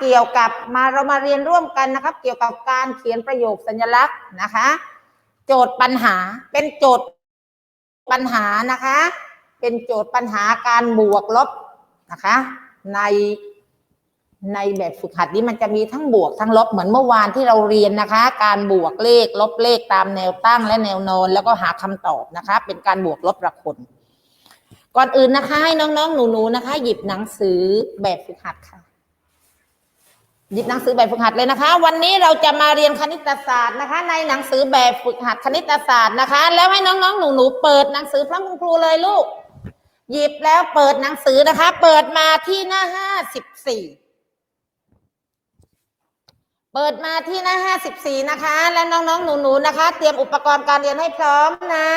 เกี่ยวกับมาเรามาเรียนร่วมกันนะครับ เกี่ยวกับการเขียนประโยคสัญลักษณ์นะคะ โจทย์ปัญหาเป็นโจทย์ปัญหานะคะ เป็นโจทย์ปัญหาการบวกลบนะคะ ในในแบบฝึกหัดนี้มันจะมีทั้งบวกทั้งลบเหมือนเมื่อวานที่เราเรียนนะคะ การบวกเลขลบเลขตามแนวตั้งและแนวนอน แล้วก็หาคำตอบนะคะ เป็นการบวกลบประคน ก่อนอื่นนะคะให้น้องๆ หนูๆนะคะ หยิบหนังสือแบบฝึกหัดค่ะ หยิบหนังสือแบบฝึกหัดเลยนะคะ วันนี้เราจะมาเรียนคณิตศาสตร์นะคะ ในหนังสือแบบฝึกหัดคณิตศาสตร์นะคะ แล้วให้น้องๆ หนูๆเปิดหนังสือพร้อมคุณครูเลยลูก หยิบแล้วเปิดหนังสือนะคะ เปิดมาที่หน้าห้าสิบสี่เปิดมาที่หน้าห้าสิบสี่นะคะ และน้องๆหนูๆนะคะ เตรียมอุปกรณ์การเรียนให้พร้อมนะ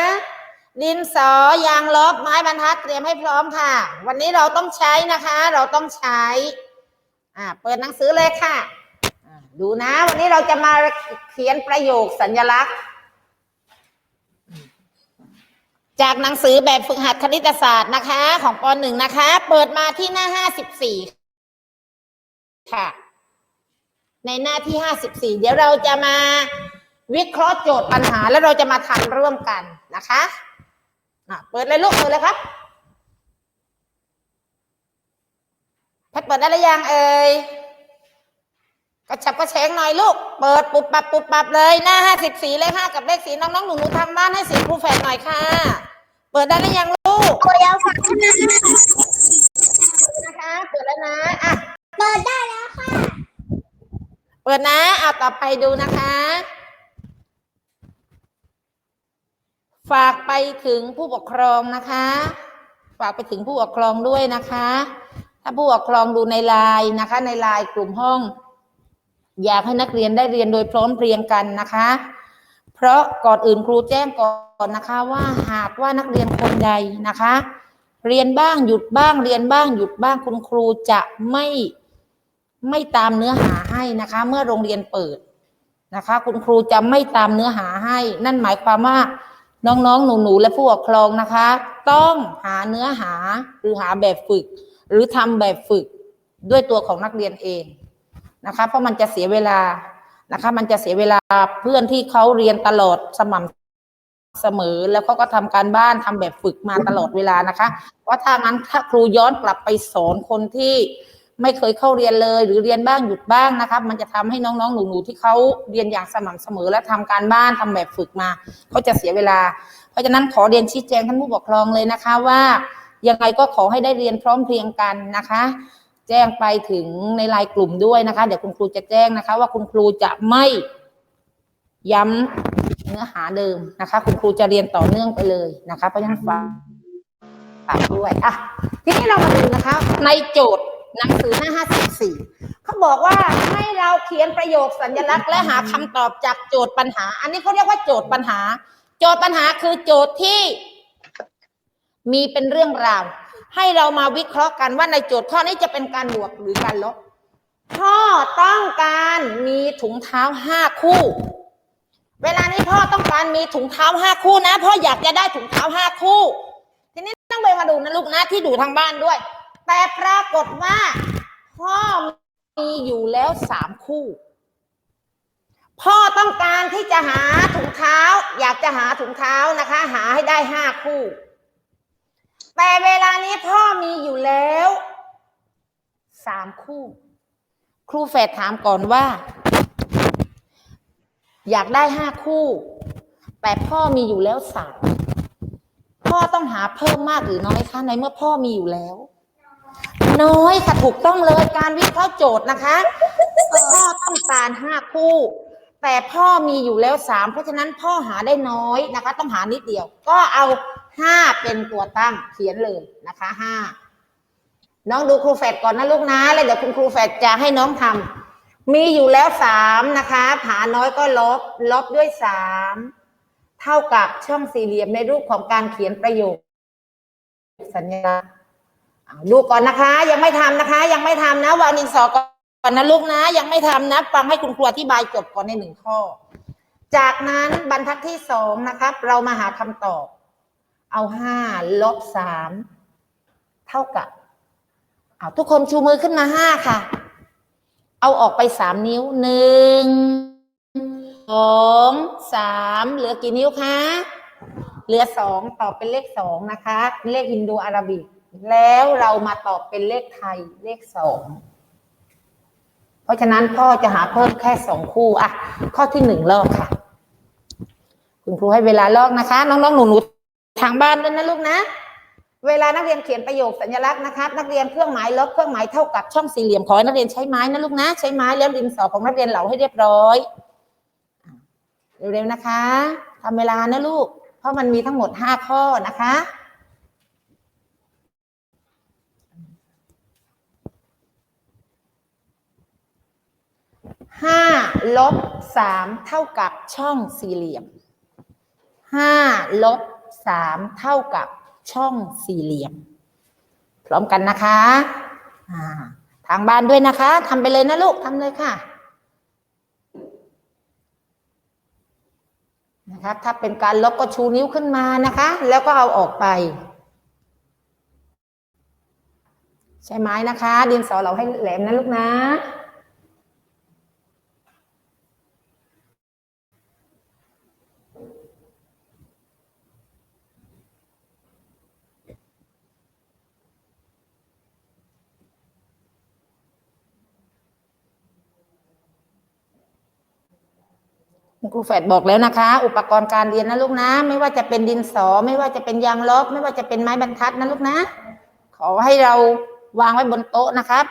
ดินสอยางลบไม้บรรทัดเตรียมให้พร้อมค่ะ วันนี้เราต้องใช้นะคะ เราต้องใช้ อ่าเปิดหนังสือเลยค่ะ ดูนะ วันนี้เราจะมาเขียนประโยคสัญลักษณ์ จากหนังสือแบบฝึกหัดคณิตศาสตร์นะคะ ของปหนึ่งนะคะ เปิดมาที่หน้าห้าสิบสี่ค่ะ ในหน้าที่ห้าสิบสี่เดี๋ยวเราจะมาวิเคราะห์โจทย์ปัญหาแล้วเราจะมาทำร่วมกันนะคะอะเปิดเลยลูกเปิดเลยครับ แพทย์เปิดได้หรือยังเอ่ยกระฉับกระเฉงหน่อยลูก เปิดปุบปับปุบปับเลยหน้าห้าสิบสี่เลขห้ากับเลขสี่น้องๆหนูๆทางบ้านให้สีครูแฝดหน่อยค่ะ เปิดได้หรือยังลูกเปิดแล้วค่ะนะคะ เปิดแล้วนะอะเปิดได้แล้วค่ะ เปิดนะเอาต่อไปดูนะคะ ฝากไปถึงผู้ปกครองนะคะ ฝากไปถึงผู้ปกครองด้วยนะคะ ถ้าผู้ปกครองดูในไลน์นะคะ ในไลน์กลุ่มห้อง อยากให้นักเรียนได้เรียนโดยพร้อมเพรียงกันนะคะ เพราะก่อนอื่นครูแจ้งก่อนนะคะว่าหากว่านักเรียนคนใดนะคะ เรียนบ้างหยุดบ้างเรียนบ้างหยุดบ้างคุณครูจะไม่ไม่ตามเนื้อหาให้นะคะ เมื่อโรงเรียนเปิดนะคะ คุณครูจะไม่ตามเนื้อหาให้ นั่นหมายความว่าน้องๆ หนูๆ และผู้ปกครองนะคะ ต้องหาเนื้อหาหรือหาแบบฝึก หรือทำแบบฝึกด้วยตัวของนักเรียนเองนะคะ เพราะมันจะเสียเวลานะคะ มันจะเสียเวลาเพื่อนที่เขาเรียนตลอดสม่ำเสมอ แล้วเขาก็ทำการบ้านทำแบบฝึกมาตลอดเวลานะคะ เพราะถ้างั้นถ้าครูย้อนกลับไปสอนคนที่ไม่เคยเข้าเรียนเลย หรือเรียนบ้างหยุดบ้างนะคะมันจะทำให้น้องๆ หนูๆที่เขาเรียนอย่างสม่ำเสมอ และทำการบ้านทำแบบฝึกมาเขาจะเสียเวลา เพราะฉะนั้นขอเรียนชี้แจงท่านผู้ปกครองเลยนะคะว่า ยังไงก็ขอให้ได้เรียนพร้อมเพรียงกันนะคะ แจ้งไปถึงในไลน์กลุ่มด้วยนะคะ เดี๋ยวคุณครูจะแจ้งนะคะ ว่าคุณครูจะไม่ย้ำเนื้อหาเดิมนะคะ คุณครูจะเรียนต่อเนื่องไปเลยนะคะ เพราะฉะนั้นฝากฝากด้วยอะทีนี้เรามาดูนะคะ ในโจทย์หนังสือหน้า54เขาบอกว่าให้เราเขียนประโยคสัญลักษณ์ และหาคำตอบจากโจทย์ปัญหา อันนี้เขาเรียกว่าโจทย์ปัญหา โจทย์ปัญหาคือโจทย์ที่ มีเป็นเรื่องราว ให้เรามาวิเคราะห์กันว่าในโจทย์ข้อนี้จะเป็นการบวกหรือการลบพ่อต้องการมีถุงเท้าห้าคู่ เวลานี้พ่อต้องการมีถุงเท้าห้าคู่นะพ่ออยากจะได้ถุงเท้าห้าคู่ ทีนี้ต้องไปมาดูนะลูกนะที่ดูทางบ้านด้วย แต่ปรากฏว่า พ่อมีอยู่แล้วสามคู่ พ่อต้องการที่จะหาถุงเท้า อยากจะหาถุงเท้านะคะ หาให้ได้ห้าคู่ แต่เวลานี้พ่อมีอยู่แล้วสามคู่ ครูแฝดถามก่อนว่า อยากได้ห้าคู่ แต่พ่อมีอยู่แล้วสามพ่อต้องหาเพิ่มมากหรือน้อยคะในเมื่อพ่อมีอยู่แล้ว น้อยค่ะถูกต้องเลยการวิเคราะห์โจทย์นะคะพ่อต้องการห้าคู่ แต่พ่อมีอยู่แล้วสามเพราะฉะนั้นพ่อหาได้น้อยนะคะ ต้องหานิดเดียว ก็เอา ห้าเป็นตัวตั้งเขียนเลยนะคะห้าน้องดูครูแฝดก่อนนะลูกนะแล้วเดี๋ยวคุณครูแฝดจะให้น้องทำมีอยู่แล้วสามนะคะหาน้อยก็ลบลบด้วยสามเท่ากับช่องสี่เหลี่ยมในรูปของการเขียนประโยค สัญลักษณ์อ่าดูก่อนนะคะ ยังไม่ทำนะคะ ยังไม่ทำนะวางดินสอก่อนนะลูกนะ ยังไม่ทำนะฟังให้คุณครูอธิบายจบก่อนในหนึ่งข้อ จากนั้นบรรทัดที่สองนะครับ เรามาหาคำตอบ เอาห้าลบสามเท่ากับเอาทุกคนชูมือขึ้นมาห้าค่ะ เอาออกไปสามนิ้วหนึ่งสองสามเหลือกี่นิ้วคะเหลือสองตอบเป็นเลขสองนะคะ เลขฮินดูอาราบิก แล้วเรามาตอบเป็นเลขไทยเลขสองเพราะฉะนั้นพ่อจะหาเพิ่มแค่สองคู่อะ ข้อที่หนึ่งลอกค่ะ คุณครูให้เวลาลอกนะคะ น้องๆหนูๆ ทางบ้านด้วยนะลูกนะ เวลานักเรียนเขียนประโยคสัญลักษณ์นะครับ นักเรียนเครื่องหมายลบเครื่องหมายเท่ากับช่องสี่เหลี่ยมขอให้นักเรียนใช้ไม้นะลูกนะ ใช้ไม้แล้วดินสอของนักเรียนเหลาให้เรียบร้อยเร็วๆนะคะทำเวลานะลูก เพราะมันมีทั้งหมดห้าข้อนะคะห้าลบสามเท่ากับช่องสี่เหลี่ยมห้าลบ สามเท่ากับช่องสี่เหลี่ยม พร้อมกันนะคะทางบ้านด้วยนะคะทำไปเลยนะลูกทำเลยค่ะนะครับถ้าเป็นการลบก็ชูนิ้วขึ้นมานะคะ แล้วก็เอาออกไป ใช่ไหมนะคะ ดินสอเราให้แหลมนะลูกนะ คุณครูแฝดบอกแล้วนะคะ อุปกรณ์การเรียนนะลูกนะ ไม่ว่าจะเป็นดินสอ ไม่ว่าจะเป็นยางลบ ไม่ว่าจะเป็นไม้บรรทัดนะลูกนะ ขอให้เราวางไว้บนโต๊ะนะครับ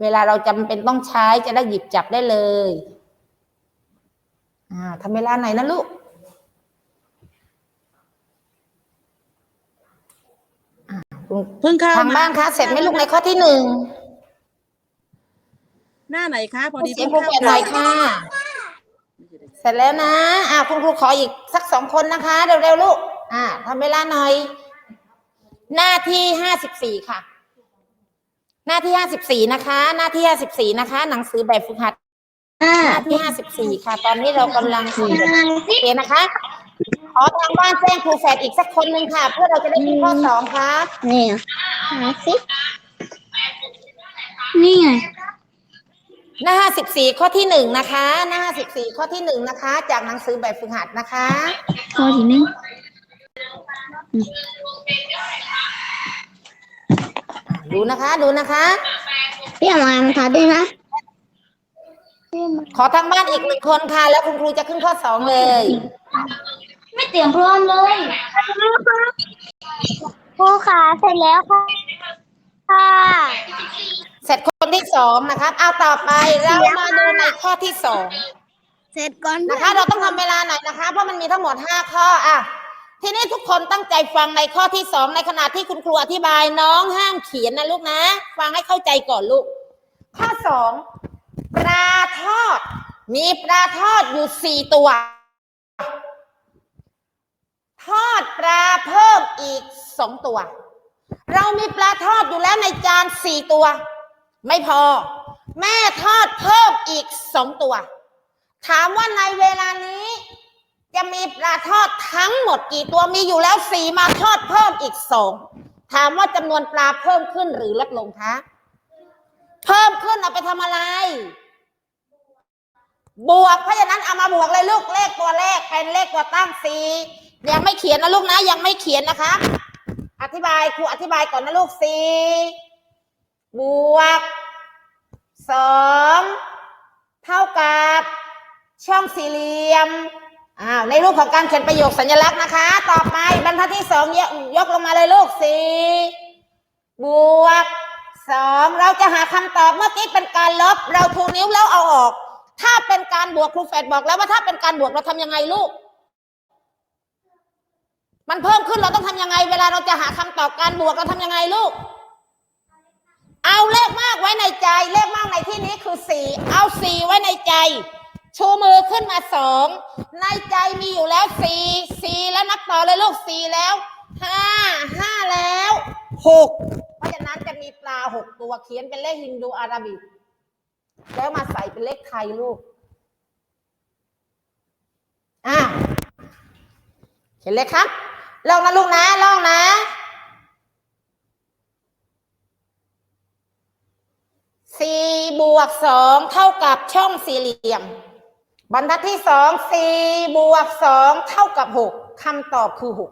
เวลาเราจำเป็นต้องใช้จะได้หยิบจับได้เลยอ่าทำเวลาไหนนะลูกอ่าคุณเพิ่งเข้าทางบ้านคะเสร็จไหมลูกในข้อที่หนึ่งหน้าไหนคะพอดีเสียงคเพิ่รูงแฝเข้าดหน่อยค่ะ เสร็จแล้วนะ อ่าคุณครูขออีกสักสองคนนะคะ เร็วๆลูก อ่าทำเวลาหน่อย หน้าที่ห้าสิบสี่ค่ะ หน้าที่ห้าสิบสี่นะคะ หน้าที่ห้าสิบสี่นะคะ หนังสือแบบฝึกหัด หน้าที่ห้าสิบสี่ค่ะ ตอนนี้เรากำลังคุยกันโอเคนะคะ ขอทางบ้านแจ้งครูแฝดอีกสักคนหนึ่งค่ะ เพื่อเราจะได้ขึ้นข้อสองครับนี่หาสินี่ไง หน้าห้าสิบสี่ข้อที่หนึ่งนะคะ หน้าห้าสิบสี่ข้อที่หนึ่งนะคะ จากหนังสือแบบฝึกหัดนะคะ ข้อที่หนึ่งดูนะคะ ดูนะคะพี่เอามามาทาด้วยนะขอทางบ้านอีกหนึ่งคนค่ะ แล้วคุณครูจะขึ้นข้อสองเลย ไม่เตรียมพร้อมเลยครูขาเสร็จแล้วค่ะค่ะเสร็จคน ที่สองนะครับเอาต่อไปเรามาดูในข้อที่สองเสร็จก่อนนะคะ เราต้องทำเวลาหน่อยนะคะ เพราะมันมีทั้งหมดห้าข้ออะทีนี้ทุกคนตั้งใจฟังในข้อที่สองในขณะที่คุณครูอธิบายน้องห้ามเขียนนะลูกนะ ฟังให้เข้าใจก่อนลูก ข้อสองปลาทอด มีปลาทอดอยู่สี่ตัว ทอดปลาเพิ่มอีกสองตัว เรามีปลาทอดอยู่แล้วในจานสี่ตัว ไม่พอ แม่ทอดเพิ่มอีกสองตัว ถามว่าในเวลานี้ จะมีปลาทอดทั้งหมดกี่ตัวมีอยู่แล้วสี่มาทอดเพิ่มอีกสองถามว่าจำนวนปลาเพิ่มขึ้นหรือลดลงคะเพิ่มขึ้นเอาไปทำอะไร บวกเพราะฉะนั้นเอามาบวกเลยลูกเลขตัวเลขเป็นเลขตัวตั้งสี่ยังไม่เขียนนะลูกนะยังไม่เขียนนะคะ อธิบายครูอธิบายก่อนนะลูกสี่ บวกสองเท่ากับ ช่องสี่เหลี่ยมอ้าวในรูปของการเขียนประโยคสัญลักษณ์นะคะ ต่อไปบรรทัดที่สองยยกลงมาเลยลูกสี่บวกสองเราจะหาคำตอบเมื่อกี้เป็นการลบ เราถูนิ้วแล้วเอาออก ถ้าเป็นการบวกครูแฝดบอกแล้วว่าถ้าเป็นการบวกเราทำยังไงลูก มันเพิ่มขึ้นเราต้องทำยังไง เวลาเราจะหาคำตอบการบวกเราทำยังไงลูก เอาเลขมากไว้ในใจ เลขมากในที่นี้คือสี่เอาสี่ไว้ในใจ ชูมือขึ้นมาสองในใจมีอยู่แล้วสี่สี่แล้วนับต่อเลยลูกสี่แล้วห้าห้าแล้วหกเพราะฉะนั้นจะมีปลาหกตัวเขียนเป็นเลขฮินดูอาราบิกแล้วมาใส่เป็นเลขไทยลูกอะเห็นเลยครับลองนะลูกนะลองนะ สี่บวกสองเท่ากับช่องสี่เหลี่ยม บรรทัดที่สองสี่บวกสองเท่ากับหกคำตอบคือหก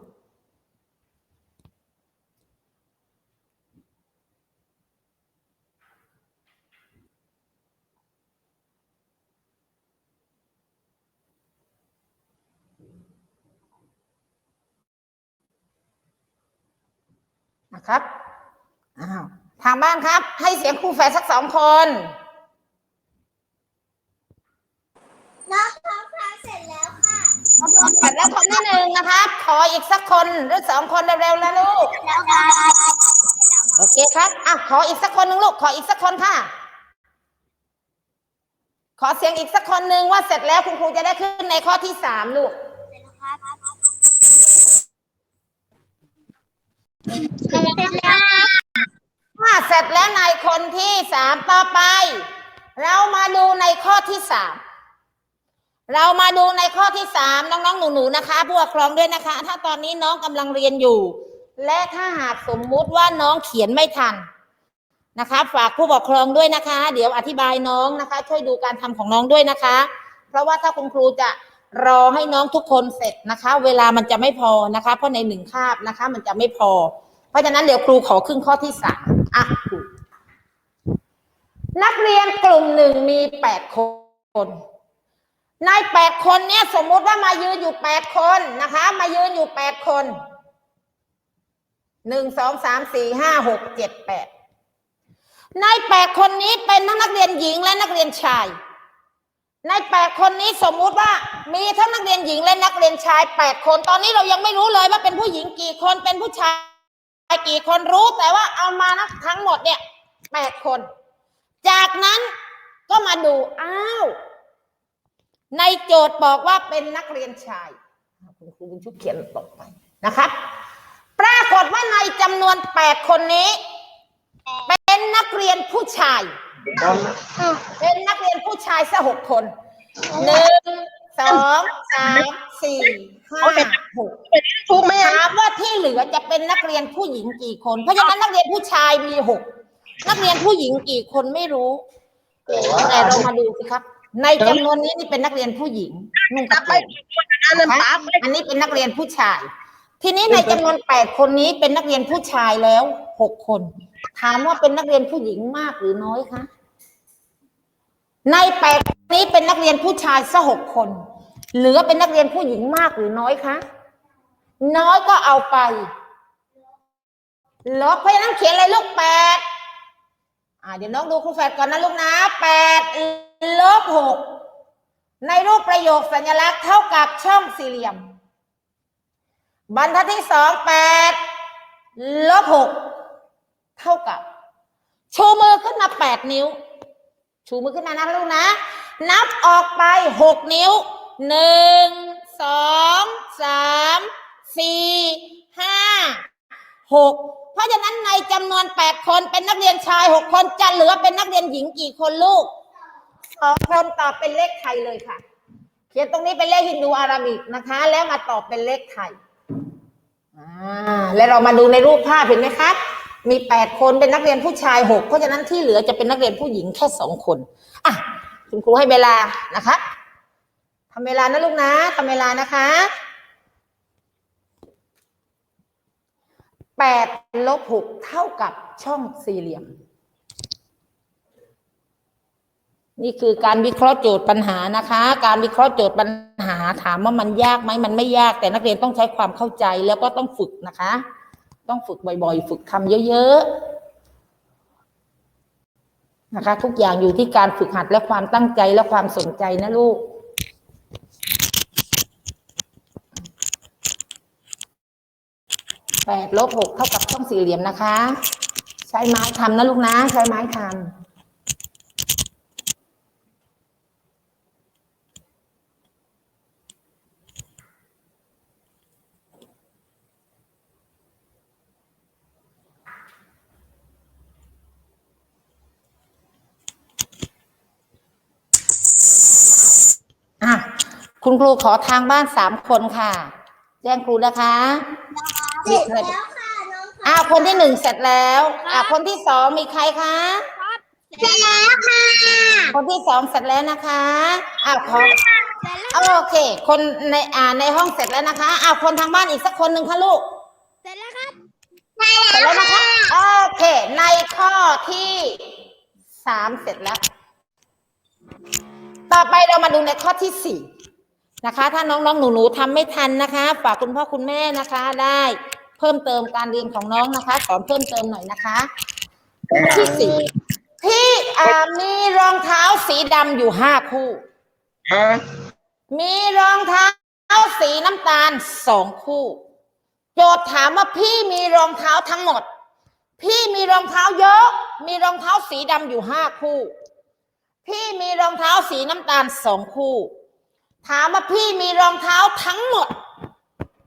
นะครับ อ้าว ทางบ้านครับ ให้เสียงครูแฝดสักสองคนน้องท้องฟ้าเสร็จแล้วค่ะเสร็จแล้วคนที่หนึ่งนะครับ ขออีกสักคนหรือสองคนเร็วๆนะลูก แล้วค่ะโอเคครับอะขออีกสักคนหนึ่งลูก ขออีกสักคนค่ะ ขอเสียงอีกสักคนหนึ่งว่าเสร็จแล้วคุณครูจะได้ขึ้นในข้อที่สามลูก เสร็จแล้วในคนที่สามต่อไป เรามาดูในข้อที่สามเรามาดูในข้อที่สามน้องๆ หนูๆนะคะผู้ปกครองด้วยนะคะ ถ้าตอนนี้น้องกำลังเรียนอยู่ และถ้าหากสมมุติว่าน้องเขียนไม่ทันนะคะ ฝากผู้ปกครองด้วยนะคะ เดี๋ยวอธิบายน้องนะคะ ช่วยดูการทำของน้องด้วยนะคะ เพราะว่าถ้าคุณครูจะรอให้น้องทุกคนเสร็จนะคะ เวลามันจะไม่พอนะคะ เพราะในหนึ่งคาบนะคะ มันจะไม่พอ เพราะฉะนั้นเดี๋ยวครูขอขึ้นข้อที่สาม อะนักเรียนกลุ่มหนึ่งมีแปดคน ในแปดคนเนี่ยสมมุติว่ามายืนอยู่แปดคนนะคะ มายืนอยู่แปดคนหนึ่งสองสามสี่ห้าหกเจ็ดแปดในแปดคนนี้เป็นทั้งนักเรียนหญิงและนักเรียนชาย ในแปดคนนี้สมมุติว่ามีทั้งนักเรียนหญิงและนักเรียนชายแปดคน ตอนนี้เรายังไม่รู้เลยว่าเป็นผู้หญิงกี่คนเป็นผู้ชาย กี่คนรู้แต่ว่าเอามานะทั้งหมดเนี่ยแปดคน จากนั้นก็มาดูอ้าว ในโจทย์บอกว่าเป็นนักเรียนชายคุณครูบุญชุบเขียนตกไปนะครับ ปรากฏว่าในจำนวนแปดคนนี้ เป็นนักเรียนผู้ชาย เป็นนักเรียนผู้ชายซะหกคนหนึ่งสองสามสี่ ห้าหกถูกไหมอะถามว่าที่เหลือจะเป็นนักเรียนผู้หญิงกี่คน เพราะฉะนั้นนักเรียนผู้ชายมีหกนักเรียนผู้หญิงกี่คนไม่รู้ แต่เรามาดูสิครับ ในจำนวนนี้นี่เป็นนักเรียนผู้หญิงนุ่งกจัระบไปโปรงอันนั้นปั๊บอันนี้เป็นนักเรียนผู้ชาย ทีนี้ในจำนวนแปดคนนี้เป็นนักเรียนผู้ชายแล้วหกคน ถามว่าเป็นนักเรียนผู้หญิงมากหรือน้อยคะในแปดคนนี้เป็นนักเรียนผู้ชายซะหกคน เหลือเป็นนักเรียนผู้หญิงมากหรือน้อยคะ น้อยก็เอาไปลบเพราะฉะนั้นเขียนอะไรลูกแปดอ่าเดี๋ยวน้องดูครูแฝดก่อนนะลูกนะแปดลบหกในรูปประโยคสัญลักษณ์เท่ากับช่องสี่เหลี่ยม บรรทัดที่สองแปดลบหกเท่ากับ ชูมือขึ้นมาแปดนิ้ว ชูมือขึ้นมานะลูกนะ นับออกไปหกนิ้ว หนึ่งสองสามสี่ห้าหกเพราะฉะนั้นในจำนวนแปดคนเป็นนักเรียนชายหกคนจะเหลือเป็นนักเรียนหญิงกี่คนลูกสองคนตอบเป็นเลขไทยเลยค่ะ เขียนตรงนี้เป็นเลขฮินดูอาราบิกนะคะ แล้วมาตอบเป็นเลขไทยอ่าแล้วเรามาดูในรูปภาพเห็นไหมคะมีแปดคนเป็นนักเรียนผู้ชายหกเพราะฉะนั้นที่เหลือจะเป็นนักเรียนผู้หญิงแค่สองคนอะคุณครูให้เวลานะคะ ทำเวลานะลูกนะทำเวลานะคะแปดลบหกเท่ากับช่องสี่เหลี่ยม นี่คือการวิเคราะห์โจทย์ปัญหานะคะ การวิเคราะห์โจทย์ปัญหา ถามว่ามันยากไหมมันไม่ยากแต่นักเรียนต้องใช้ความเข้าใจแล้วก็ต้องฝึกนะคะ ต้องฝึกบ่อยๆ ฝึกทำเยอะๆนะคะ ทุกอย่างอยู่ที่การฝึกหัดและความตั้งใจและความสนใจนะลูก แปดลบหกเท่ากับช่องสี่เหลี่ยมนะคะ ใช้ไม้ทำนะลูกนะ ใช้ไม้ทำอะคุณครูขอทางบ้านสามคนค่ะ แจ้งครูนะคะ เสร็จแล้วค่ะน้องอ่าคนที่หนึ่งเสร็จแล้วอ่าคนที่สองมีใครคะ เสร็แล้วค่ะคนที่สองเสร็จแล้วนะคะอ้าวขอเสร็จแล้วโอเค คนในอ่าในห้องเสร็จแล้วนะคะอ้าวคนทางบ้านอีกสักคนหนึ่งค่ะลูก เสร็จแล้วครับเสร็จแล้วนะคะโอเค ในข้อที่สามเสร็จแล้ว ต่อไปเรามาดูในข้อที่สี่ นะคะ ถ้าน้องๆหนูๆทำไม่ทันนะคะ ฝากคุณพ่อคุณแม่นะคะ ได้เพิ่มเติมการเรียนของน้องนะคะสอนเพิ่มเติมหน่อยนะคะข้อที่สี่พี่อ่ามีรองเท้าสีดำอยู่ห้าคู่ฮะมีรองเท้าสีน้ำตาลสองคู่ โจทย์ถามว่าพี่มีรองเท้าทั้งหมด พี่มีรองเท้าเยอะ มีรองเท้าสีดำอยู่ห้าคู่ พี่มีรองเท้าสีน้ำตาลสองคู่ ถามว่าพี่มีรองเท้าทั้งหมด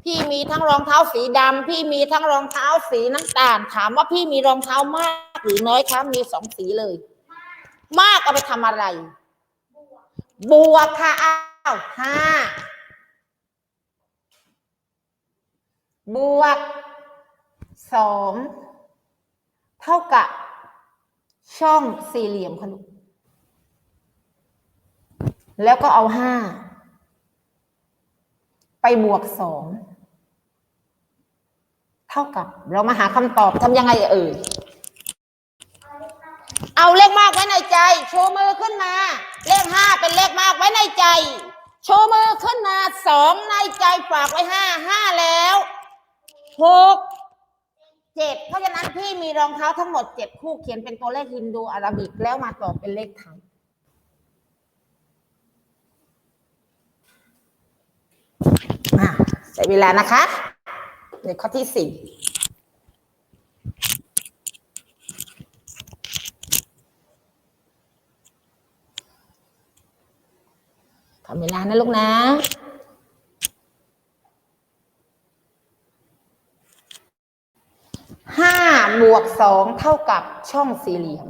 พี่มีทั้งรองเท้าสีดำพี่มีทั้งรองเท้าสีน้ำตาล ถามว่าพี่มีรองเท้ามากหรือน้อยคะมีสองสีเลย มากเอาไปทำอะไร บวกค่ะอ้าวห้าบวกสองเท่ากับ ช่องสี่เหลี่ยมค่ะลูกแล้วก็เอาห้า ไปบวกสองเท่ากับ เรามาหาคำตอบทำยังไงเอ่ยเอาเลขมากไว้ในใจ โชว์มือขึ้นมา เลขห้าเป็นเลขมากไว้ในใจ โชว์มือขึ้นมาสองในใจฝากไว้ห้าห้าแล้วหกเจ็ดเพราะฉะนั้นพี่มีรองเท้าทั้งหมดเจ็ดคู่เขียนเป็นตัวเลขฮินดูอาราบิกแล้วมาตอบเป็นเลขไทยอะ ใส่เวลานะคะ ในข้อที่สี่ทำเวลานะลูกนะห้าบวกสองเท่ากับช่องสี่เหลี่ยม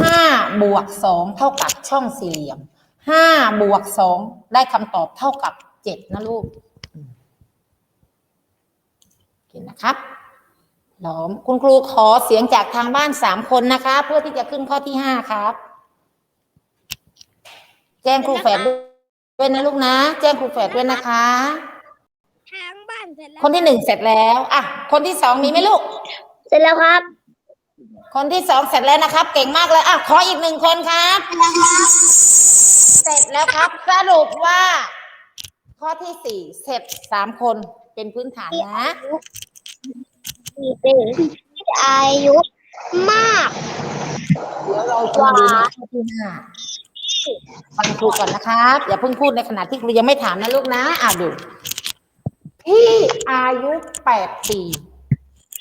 ห้าบวกสองเท่ากับช่องสี่เหลี่ยมห้าบวกสองได้คำตอบเท่ากับเจ็ดนะลูก เคนะครับหลอมคุณครูขอเสียงจากทางบ้านสามคนนะคะ เพื่อที่จะขึ้นข้อที่ห้าครับ แจ้งครูแฝดด้วยนะลูกนะ แจ้งครูแฝดด้วยนะคะ ทางบ้านเสร็จแล้ว คนที่หนึ่งเสร็จแล้วอะคนที่สองมีไหมลูก เสร็จแล้วครับ คนที่สองเสร็จแล้วนะครับ เก่งมากเลยอะขออีกหนึ่งคนครับ เสร็จแล้วครับ สรุปว่า ข้อที่สี่เสร็จสามคนเป็นพื้นฐานนะ สี่ปีที่อายุมากเดี๋ยวเราจะมาดูในข้อที่ห้าฟังครูก่อนนะครับ อย่าเพิ่งพูดในขณะที่ครูยังไม่ถามนะลูกนะ อะดู พี่อายุแปดปี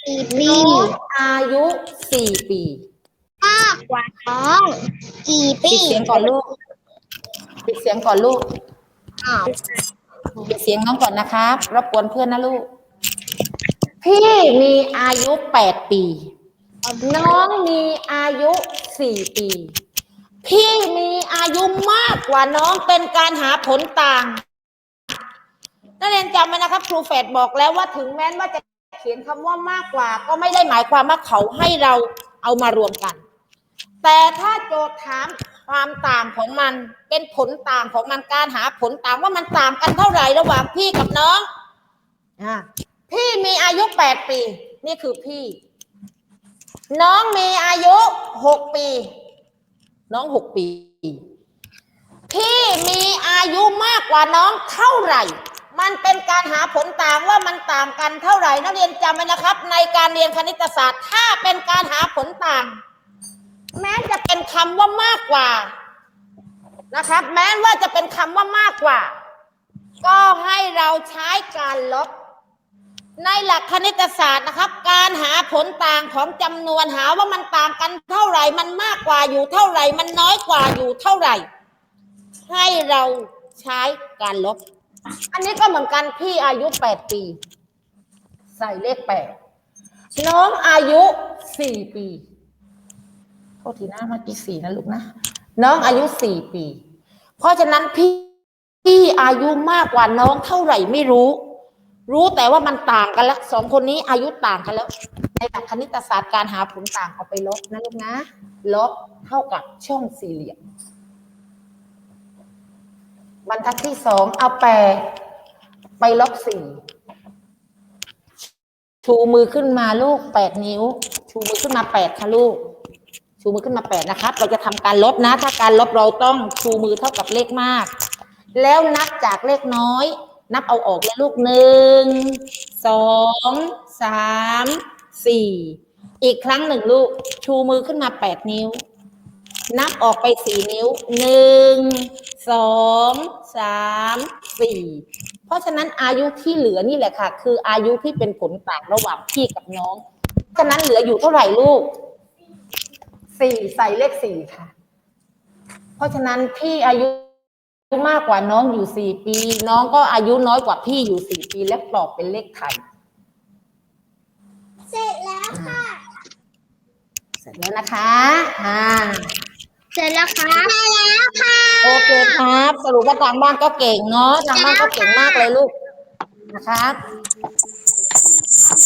สี่น้ปีองอายุสี่ปีมากกว่าน้องกี่ปีปิดเสียงก่อนลูกปิดเสียงก่อนลูกอ้าวปิดเสียงน้องก่อนนะครับรบกวนเพื่อนนะลูก พี่มีอายุแปดปี น้องมีอายุสี่ปี พี่มีอายุมากกว่าน้องเป็นการหาผลต่างนักเรียนจำไว้นะครับ ครูเฟดบอกแล้วว่าถึงแม้ว่าจะเขียนคำว่ามากกว่า ก็ไม่ได้หมายความว่าเขาให้เราเอามารวมกัน แต่ถ้าโจทย์ถามความต่างของมันเป็นผลต่างของมันการหาผลต่างว่ามันต่างกันเท่าไหร่ระหว่างพี่กับน้องอ่า พี่มีอายุแปดปี นี่คือพี่ น้องมีอายุหกปี น้องหกปี พี่มีอายุมากกว่าน้องเท่าไหร่ มันเป็นการหาผลต่างว่ามันต่างกันเท่าไหร่ นักเรียนจำไว้นะครับ ในการเรียนคณิตศาสตร์ ถ้าเป็นการหาผลต่าง แม้จะเป็นคำว่ามากกว่านะครับ แม้ว่าจะเป็นคำว่ามากกว่า ก็ให้เราใช้การลบ ในหลักคณิตศาสตร์นะครับ การหาผลต่างของจำนวนหาว่ามันต่างกันเท่าไหร่ มันมากกว่าอยู่เท่าไหร่ มันน้อยกว่าอยู่เท่าไหร่ ให้เราใช้การลบ อันนี้ก็เหมือนกันพี่อายุแปดปี ใส่เลขแปดน้องอายุสี่ปีโทษทีนะเมื่อกี้สี่นะลูกนะน้องอายุสี่ปี เพราะฉะนั้นพี่พี่อายุมากกว่าน้องเท่าไหร่ไม่รู้ รู้แต่ว่ามันต่างกันแล้วสองคนนี้อายุต่างกันแล้ว ในหลักคณิตศาสตร์การหาผลต่างเอาไปลบนะลูกนะ ลบเท่ากับช่องสี่เหลี่ยมบรรทัดที่สองเอาแปดไปลบสี่ชูมือขึ้นมาลูกแปดนิ้ว ชูมือขึ้นมาแปดค่ะลูก ชูมือขึ้นมาแปดนะครับเราจะทำการลบนะ ถ้าการลบเราต้องชูมือเท่ากับเลขมาก แล้วนับจากเลขน้อย นับเอาออกเลยลูกหนึ่งสองสามสี่อีกครั้งหนึ่งลูก ชูมือขึ้นมาแปดนิ้ว นับออกไปสี่นิ้วหนึ่งสองสามสี่เพราะฉะนั้นอายุที่เหลือนี่แหละค่ะ คืออายุที่เป็นผลต่างระหว่างพี่กับน้องฉะนั้นเหลืออยู่เท่าไหร่ลูกสี่ใส่เลขสี่ค่ะ เพราะฉะนั้นพี่อายุ มากกว่าน้องอยู่สี่ปี น้องก็อายุน้อยกว่าพี่อยู่สี่ปีและตอบเป็นเลขไทยเสร็จแล้วค่ะ เสร็จแล้วนะคะ อ่า เสร็จแล้วค่ะเสร็จแล้วค่ะ โอเคครับ สรุปว่าทางบ้านก็เก่งเนาะทางบ้านก็เก่งมากเลยลูกนะครับ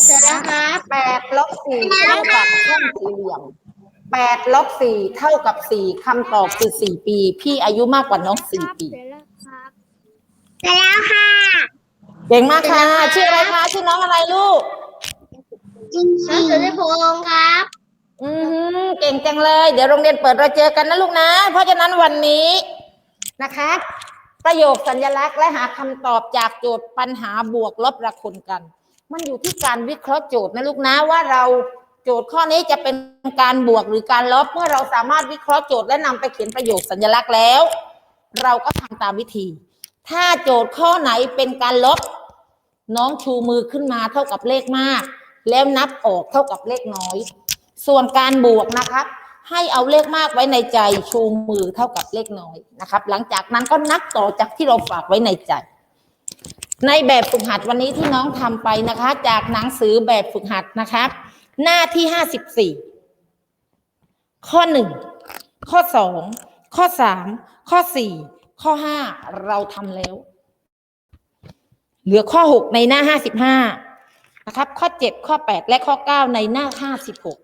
เสร็จแล้วครับแปดลบสี่เท่ากับช่องสี่เหลี่ยม แปดลบสี่เท่ากับสี่คำตอบคือสี่ปี พี่อายุมากกว่าน้องสี่ปีเสร็จแล้วครับเสร็จแล้วค่ะเก่งมากค่ะ ชื่ออะไรคะ ชื่อน้องอะไรลูก จริงๆสุริพงศ์ครับอือหือเก่งจังเลย เดี๋ยวโรงเรียนเปิดเราเจอกันนะลูกนะ เพราะฉะนั้นวันนี้นะคะ ประโยคสัญลักษณ์และหาคำตอบจากโจทย์ปัญหาบวกลบระคนกัน มันอยู่ที่การวิเคราะห์โจทย์นะลูกนะว่าเรา โจทย์ข้อนี้จะเป็นการบวกหรือการลบเมื่อเราสามารถวิเคราะห์โจทย์และนำไปเขียนประโยคสัญลักษณ์แล้ว เราก็ทำตามวิธี ถ้าโจทย์ข้อไหนเป็นการลบ น้องชูมือขึ้นมาเท่ากับเลขมาก แล้วนับออกเท่ากับเลขน้อย ส่วนการบวกนะครับ ให้เอาเลขมากไว้ในใจชูมือเท่ากับเลขน้อยนะครับ หลังจากนั้นก็นับต่อจากที่เราฝากไว้ในใจในแบบฝึกหัดวันนี้ที่น้องทำไปนะคะ จากหนังสือแบบฝึกหัดนะครับ หน้าที่ห้าสิบสี่ข้อหนึ่งข้อสองข้อสามข้อสี่ข้อห้าเราทำแล้ว เหลือข้อหกในหน้าห้าสิบห้านะครับ ข้อเจ็ดข้อแปดและข้อเก้าในหน้าห้าสิบหก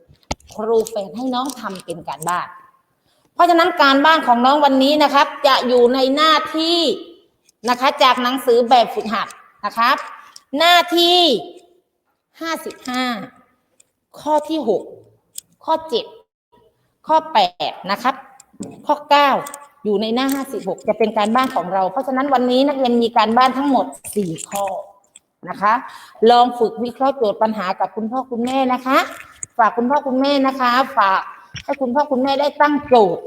ครูเฟนให้น้องทำเป็นการบ้าน เพราะฉะนั้นการบ้านของน้องวันนี้นะครับ จะอยู่ในหน้าที่นะคะ จากหนังสือแบบฝึกหัดนะครับ หน้าที่ห้าสิบห้า ข้อที่หกข้อเจ็ดข้อแปดนะครับ ข้อเก้าอยู่ในหน้าห้าสิบหกจะเป็นการบ้านของเรา เพราะฉะนั้นวันนี้นักเรียนมีการบ้านทั้งหมดสี่ข้อนะคะ ลองฝึกวิเคราะห์โจทย์ปัญหากับคุณพ่อคุณแม่นะคะ ฝากคุณพ่อคุณแม่นะคะ ฝากให้คุณพ่อคุณแม่ได้ตั้งโจทย์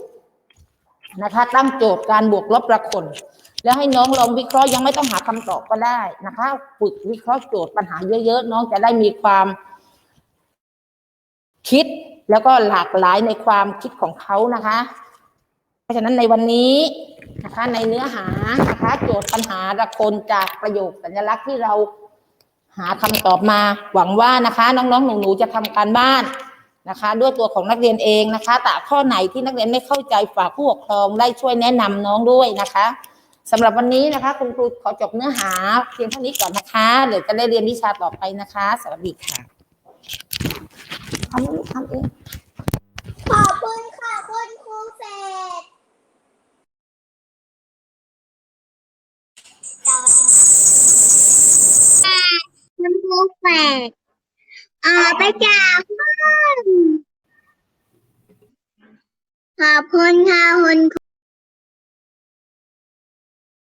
นะคะ ตั้งโจทย์การบวกลบละคนแล้วให้น้องลองวิเคราะห์ยังไม่ต้องหาคำตอบก็ได้นะคะ ฝึกวิเคราะห์โจทย์ปัญหาเยอะๆ น้องจะได้มีความ คิดแล้วก็หลากหลายในความคิดของเขานะคะ เพราะฉะนั้นในวันนี้นะคะในเนื้อหานะคะโจทย์ปัญหาละคนจากประโยคสัญลักษณ์ที่เราหาคำตอบมา หวังว่านะคะน้องๆ หนูๆจะทำการบ้านนะคะ ด้วยตัวของนักเรียนเองนะคะ แต่ข้อไหนที่นักเรียนไม่เข้าใจฝากผู้ปกครองได้ช่วยแนะนำน้องด้วยนะคะสำหรับวันนี้นะคะ คุณครูขอจบเนื้อหาเพียงเท่านี้ก่อนนะคะเดี๋ยวจะได้เรียนวิชาต่อไปนะคะ สวัสดีค่ะ ทำเองทำเองขอบคุณค่ะคุณครูเศษคุณครูเศษออกไปจากห้องขอบคุณค่ะคุณครู